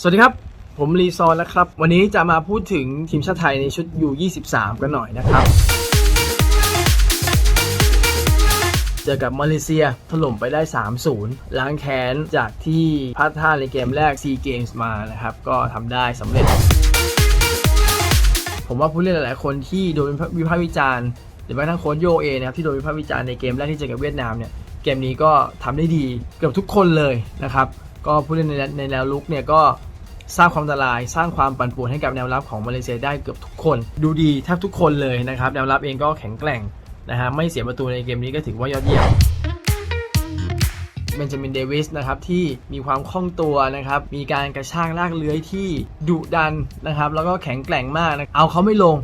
สวัสดีครับ ผมรีซอนนะครับ วันนี้จะมาพูดถึงทีมชาติไทยในชุด U23 กันหน่อยนะครับ เจอกับมาเลเซียถล่มไปได้ 3-0 ล้างแค้นจากที่พลาดท่าในเกมแรก SEA Games มานะครับ ก็ทำได้สำเร็จ ผมว่าผู้เล่นหลายๆ คนที่โดนวิพากษ์วิจารณ์หรือแม้กระทั่งโค้ชโยเอนะครับที่โดนวิพากษ์วิจารณ์ในเกมแรกที่เจอกับเวียดนามเนี่ยเกมนี้ก็ทำได้ดีเกือบทุกคนเลยนะครับ ก็ผู้เล่นในในแนวลุกเนี่ยก็สร้างความอันตราย สร้างความปั่นป่วนให้กับแนวรับของมาเลเซียได้เกือบทุกคน ดูดีแทบทุกคนเลยนะครับแนวรับเองก็แข็งแกร่งนะฮะไม่เสียประตูในเกมนี้ก็ถือว่ายอดเยี่ยมเบนจามินเดวิสนะครับที่มีความคล่องตัวนะครับมีการกระชากลากเลื้อยที่ดุดันนะครับแล้วก็แข็งแกร่งมากนะเอาเขาไม่ลง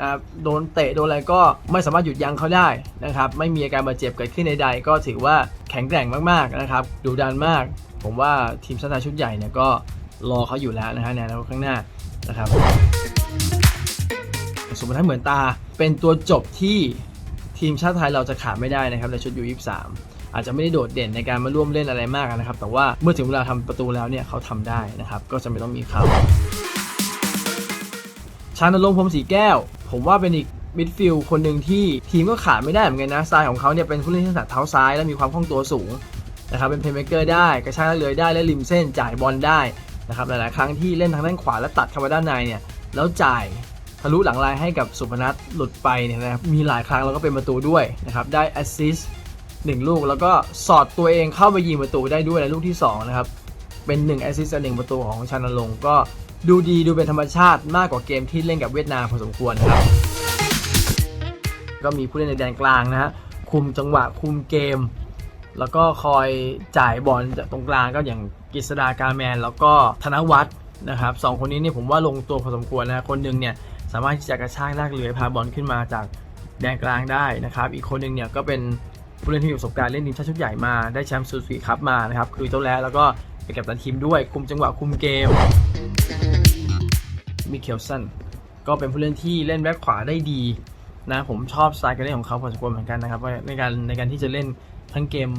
นะโดนเตะโดนอะไรก็ไม่สามารถหยุดยั้งเขาได้นะครับไม่มีอาการบาดเจ็บเกิดขึ้นใดๆก็ถือว่าแข็งแกร่งมากๆนะครับดุดันมาก ผมว่าทีมชาติไทยชุดใหญ่เนี่ยก็รอเขาอยู่แล้วนะฮะในอนาคตข้างหน้านะครับสมมติถ้าเหมือนตาเป็นตัวจบที่ทีมชาติไทยเราจะขาดไม่ได้นะครับในชุดยู23อาจจะไม่ได้โดดเด่นในการมาร่วมเล่นอะไรมากนะครับ แต่ว่าเมื่อถึงเวลาทำประตูแล้วเนี่ยเขาทำได้นะครับ ก็จะไม่ต้องมีเขาชานรงพรมสีแก้ว ผมว่าเป็นอีกมิดฟิลด์คนหนึ่งที่ทีมก็ขาดไม่ได้เหมือนกันนะสไตล์ของเขาเนี่ยเป็นผู้เล่นที่ถนัดเท้าซ้ายและมีความคล่องตัวสูง นะครับเป็นเพลย์เมเกอร์ได้กระชากเลยได้และริมเส้นจ่ายบอลได้นะครับหลายๆครั้งที่เล่นทางด้านขวาและตัดเข้ามาด้านในเนี่ยแล้วจ่ายทะลุหลังลายให้กับสุพนัทหลุดไปเนี่ยนะครับมีหลายครั้งแล้วก็เป็นประตูด้วยนะครับได้แอสซิสต์หนึ่งลูกแล้วก็สอดตัวเองเข้าไปยิงประตูได้ด้วยในลูกที่2นะครับเป็น1แอสซิสต์หนึ่งประตูของชานนรงก็ดูดีดูเป็นธรรมชาติมากกว่าเกมที่เล่นกับเวียดนามพอสมควรนะครับ ก็มีผู้เล่นในแดนกลางนะฮะคุมจังหวะคุมเกม แล้วก็คอยจ่ายบอลจากตรงกลางก็อย่างกฤษดากาแมน แล้วก็ธนวัฒน์นะครับสองคนนี้เนี่ยผมว่าลงตัวพอสมควรนะคนหนึ่งเนี่ยสามารถที่จะกระชากลากเลื้อยพาบอลขึ้นมาจากแดนกลางได้นะครับ อีกคนหนึ่งเนี่ยก็เป็นผู้เล่นที่มีประสบการณ์เล่นทีมชาติชุดใหญ่มาได้แชมป์ซูซูกิคัพมานะครับคือเจ้าแล้วแล้วก็เป็นกัปตันทีมด้วยคุมจังหวะคุมเกมมิเคลสันก็เป็นผู้เล่นที่เล่นแบ็คขวาได้ดีนะผมชอบสไตล์การเล่นของเขาพอสมควรเหมือนกันนะครับในการในการที่จะเล่น ทั้งเกม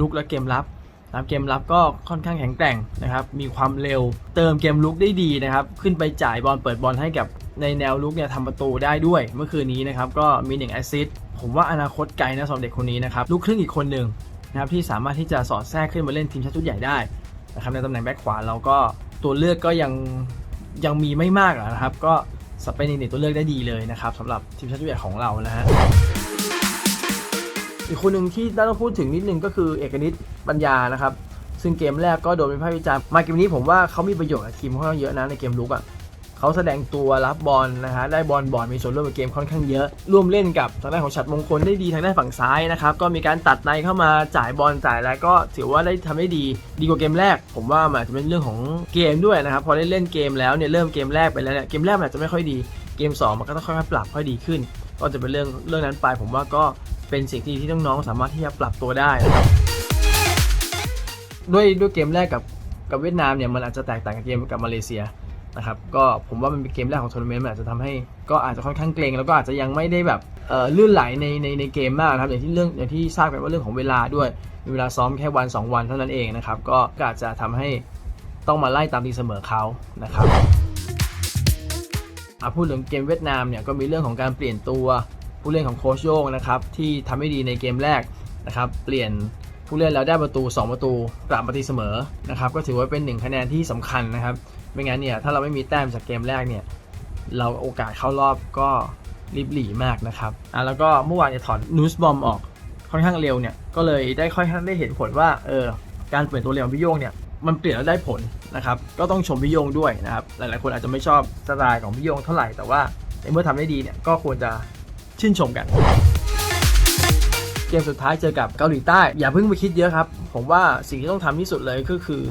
ลุกและเกมรับนะครับเกมรับก็ค่อนข้างแข็งแกร่งนะครับ มีความเร็ว เติมเกมลุกได้ดีนะครับ ขึ้นไปจ่ายบอลเปิดบอลให้กับในแนวลุกเนี่ยทำประตูได้ด้วย เมื่อคืนนี้นะครับก็มี1แอสซิสต์ผมว่าอนาคตไกลนะสำหรับเด็กคนนี้นะครับ ลูกครึ่งอีกคนหนึ่งนะครับที่สามารถที่จะสอดแทรกขึ้นมาเล่นทีมชาติชุดใหญ่ได้นะครับในตำแหน่งแบ็คขวาเราก็ตัวเลือกก็ยังยังมีไม่มากอะนะครับ ก็สเปนอีกหนึ่งตัวเลือกได้ดีเลยนะครับสำหรับทีมชาติชุดใหญ่ของเรานะฮะ อีกคนหนึ่งที่ต้องพูดถึงนิดนึงก็คือเอกนิตปัญญานะครับ ซึ่งเกมแรกก็โดนวิพากษ์วิจารณ์มาเกมนี้ผมว่าเขามีประโยชน์กับทีมค่อนข้างเยอะนะในเกมลุกอะเขาแสดงตัวรับบอลนะฮะได้บอลบอลมีส่วนร่วมในเกมค่อนข้างเยอะ ร่วมเล่นกับทางด้านของฉัดมงคลได้ดีทางด้านฝั่งซ้ายนะครับก็มีการตัดในเข้ามาจ่ายบอลจ่ายอะไรก็ถือว่าได้ทำได้ดี ดีกว่าเกมแรก ผมว่ามันจจะเป็นเรื่องของเกมด้วยนะครับพอได้เล่นเกมแล้วเนี่ยเริ่มเกมแรกไปแล้วเนี่ยเกมแรกมันอาจจะไม่ค่อยดีเกม 2 มันก็ต้องค่อยๆปรับค่อยดีขึ้น ก็จะเป็นเรื่องเรื่องนั้นไป ผมว่าก็ เป็นสิ่งที่ที่น้องๆสามารถที่จะปรับตัวได้นะครับด้วยด้วยเกมแรกกับกับเวียดนามเนี่ยมันอาจจะแตกต่างกับเกมกับมาเลเซียนะครับก็ผมว่ามันเป็นเกมแรกของทัวร์นาเมนต์มันอาจจะทำให้ก็อาจจะค่อนข้างเกรงแล้วก็อาจจะยังไม่ได้แบบเอ่อลื่นไหลในในในเกมมากนะครับอย่างที่เรื่องอย่างที่ทราบกันว่าเรื่องของเวลาด้วยมีเวลาซ้อมแค่วัน 2 วันเท่านั้นเองนะครับก็ก็อาจจะทำให้ต้องมาไล่ตามตีเสมอเขานะครับอะพูดถึงเกมเวียดนามเนี่ยก็มีเรื่องของการเปลี่ยนตัว ผู้เล่นของโคชโยงนะครับที่ทำให้ดีในเกมแรกนะครับเปลี่ยนผู้เล่นแล้วได้ประตู 2 ประตูกลับมาตีเสมอนะครับก็ถือว่าเป็น1คะแนนที่สำคัญนะครับไม่งั้นเนี่ยถ้าเราไม่มีแต้มจากเกมแรกเนี่ยเราโอกาสเข้ารอบก็ริบหรี่มากนะครับอะแล้วก็เมื่อวานเนี่ยถอนนูสบอมออกค่อนข้างเร็วเนี่ยก็เลยได้ค่อยข้างได้เห็นผลว่าเออการเปลี่ยนตัวเร็วของพี่โยงเนี่ยมันเปลี่ยนแล้วได้ผลนะครับก็ต้องชมพี่โยงด้วยนะครับหลายๆคนอาจจะไม่ชอบสไตล์ของพี่โยงเท่าไหร่แต่ว่าในเมื่อทำได้ดีเนี่ยก็ควรจะ ชื่นชมกัน เกมสุดท้ายเจอกับเกาหลีใต้ อย่าเพิ่งไปคิดเยอะครับ ผมว่าสิ่งที่ต้องทำที่สุดเลยก็คือ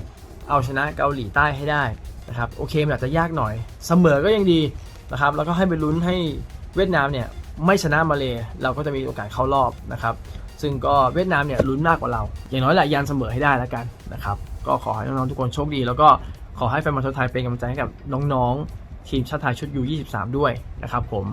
เอาชนะเกาหลีใต้ให้ได้นะครับโอเคมันอาจจะยากหน่อย เสมอก็ยังดีนะครับแล้วก็ให้ไปลุ้นให้เวียดนามเนี่ยไม่ชนะมาเลยเราก็จะมีโอกาสเข้ารอบนะครับ ซึ่งก็เวียดนามเนี่ยลุ้นมากกว่าเรา อย่างน้อยแหละยันเสมอให้ได้แล้วกันนะครับก็ขอให้น้องๆทุกคนโชคดี แล้วก็ขอให้แฟนบอลชาวไทยเป็นกำลังใจให้กับน้องๆ ทีมชาติไทยชุดยู23 ด้วยนะครับผม